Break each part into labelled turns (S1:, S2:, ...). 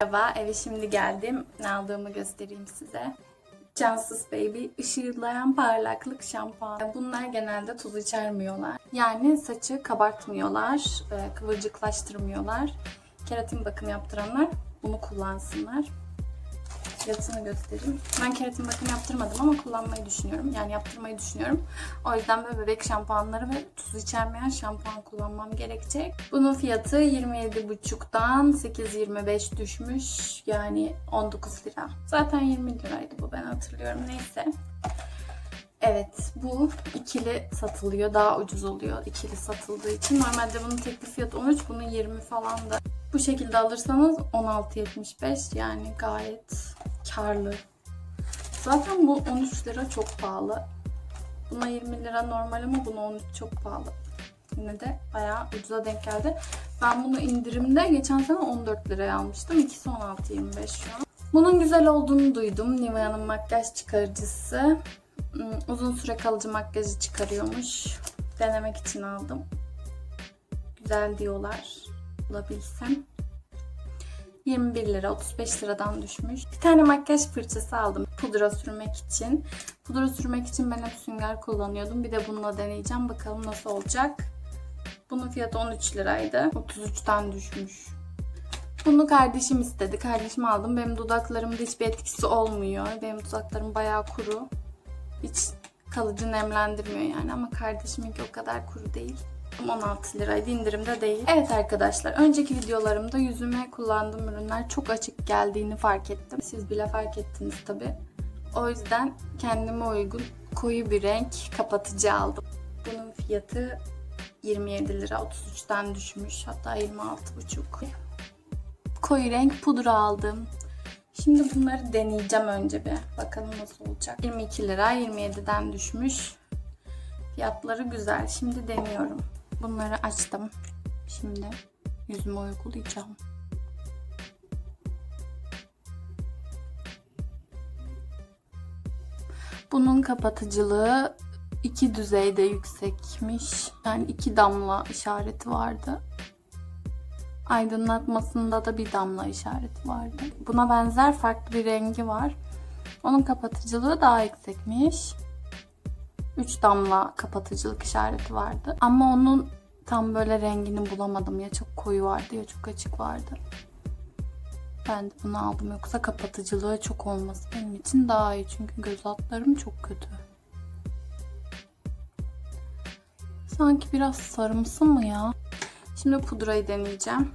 S1: Merhaba, eve şimdi geldim. Ne aldığımı göstereyim size. Cansız Baby ışıldayan parlaklık şampuan. Bunlar genelde tuz içermiyorlar. Yani saçı kabartmıyorlar, e, kıvırcıklaştırmıyorlar. Keratin bakım yaptıranlar bunu kullansınlar. Fiyatını göstereyim. Ben keratin bakım yaptırmadım ama kullanmayı düşünüyorum. Yani yaptırmayı düşünüyorum. O yüzden böyle bebek şampuanları ve tuz içermeyen şampuan kullanmam gerekecek. Bunun fiyatı 27,5'dan 8.25 düşmüş. Yani 19 lira. Zaten 20 liraydı bu ben hatırlıyorum. Neyse. Evet bu ikili satılıyor. Daha ucuz oluyor ikili satıldığı için. Normalde bunun tekli fiyatı 13. Bunun 20 falan da. Bu şekilde alırsanız 16.75 yani gayet karlı. Zaten bu 13 lira çok pahalı. Buna 20 lira normal ama buna 13 çok pahalı. Yine de bayağı ucuza denk geldi. Ben bunu indirimde geçen sene 14 liraya almıştım. İkisi 16.25 şu an. Bunun güzel olduğunu duydum. Nivea'nın makyaj çıkarıcısı. Hmm, Uzun süre kalıcı makyajı çıkarıyormuş. Denemek için aldım. Güzel diyorlar. Bulabilsem. 21 lira 35 liradan düşmüş. Bir tane makyaj fırçası aldım pudra sürmek için. Pudra sürmek için ben hep sünger kullanıyordum. Bir de bununla deneyeceğim. Bakalım nasıl olacak. Bunun fiyatı 13 liraydı. 33'ten düşmüş. Bunu kardeşim istedi. Kardeşim aldım. Benim dudaklarımda hiçbir etkisi olmuyor. Benim dudaklarım bayağı kuru. Hiç kalıcı nemlendirmiyor yani ama kardeşiminki o kadar kuru değil. 16 liraydı indirimde değil. Evet arkadaşlar önceki videolarımda yüzüme kullandığım ürünler çok açık geldiğini fark ettim. Siz bile fark ettiniz tabi. O yüzden kendime uygun koyu bir renk kapatıcı aldım. Bunun fiyatı 27 lira 33'ten düşmüş hatta 26,5. Koyu renk pudra aldım. Şimdi bunları deneyeceğim önce bir. Bakalım nasıl olacak. 22 lira 27'den düşmüş. Fiyatları güzel. Şimdi deniyorum. Bunları açtım. Şimdi yüzüme uygulayacağım. Bunun kapatıcılığı iki düzeyde yüksekmiş. Yani iki damla işareti vardı. Aydınlatmasında da bir damla işareti vardı. Buna benzer farklı bir rengi var. Onun kapatıcılığı daha yüksekmiş. 3 damla kapatıcılık işareti vardı. Ama onun tam böyle rengini bulamadım. Ya çok koyu vardı ya çok açık vardı. Ben de bunu aldım. Yoksa kapatıcılığı çok olması benim için daha iyi. Çünkü göz altlarım çok kötü. Sanki biraz sarımsı mı ya? Şimdi pudrayı deneyeceğim.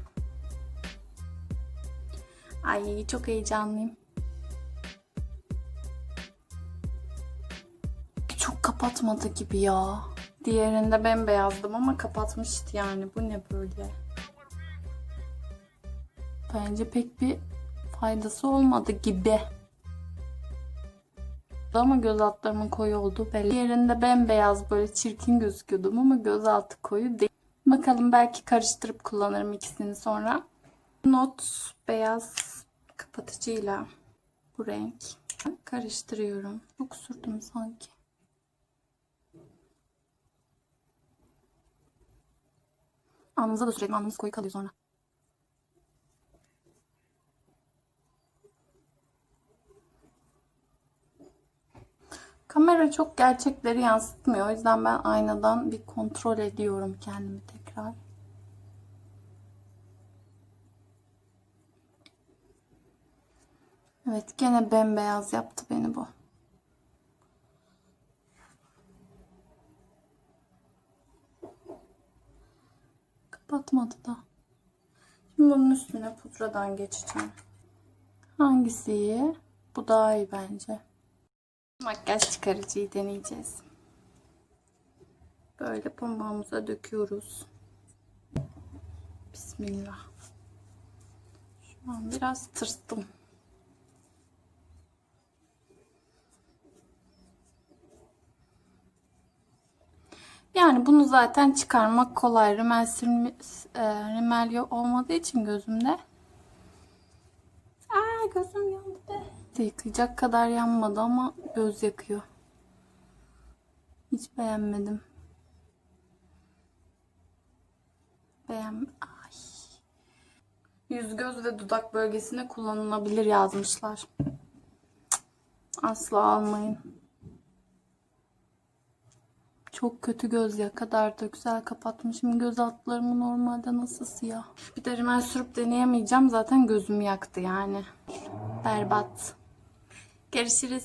S1: Ay çok heyecanlıyım. Kapatmadı gibi ya. Diğerinde bembeyazdım ama kapatmıştı yani. Bu ne böyle? Bence pek bir faydası olmadı gibi. Ama göz altlarımın koyu olduğu belli. Diğerinde bembeyaz böyle çirkin gözüküyordum ama göz altı koyu değil. Bakalım belki karıştırıp kullanırım ikisini sonra. Not beyaz kapatıcıyla bu renk. Karıştırıyorum. Çok sürdüm sanki. Alnınıza da sürelim. Alnınız koyu kalıyor sonra. Kamera çok gerçekleri yansıtmıyor. O yüzden ben aynadan bir kontrol ediyorum kendimi tekrar. Evet gene bembeyaz yaptı Kapatmadı da. Şimdi bunun üstüne pudradan geçeceğim. Hangisi iyi? Bu daha iyi bence. Makyaj çıkarıcıyı deneyeceğiz. Böyle pamuğumuza döküyoruz. Bismillah. Şu an biraz tırstım. Yani bunu zaten çıkarmak kolay. Rimel, sürme, e, rimel olmadığı için gözümde. Aa gözüm yandı be. Yıkayacak kadar yanmadı ama göz yakıyor. Hiç beğenmedim. Beğen... Ay. Yüz göz ve dudak bölgesine kullanılabilir yazmışlar. Asla almayın. Çok kötü göz ya kadar da güzel kapatmışım. Göz altlarımı normalde nasıl siyah. Bir de rimel sürüp deneyemeyeceğim. Zaten gözüm yaktı yani. Berbat. Görüşürüz.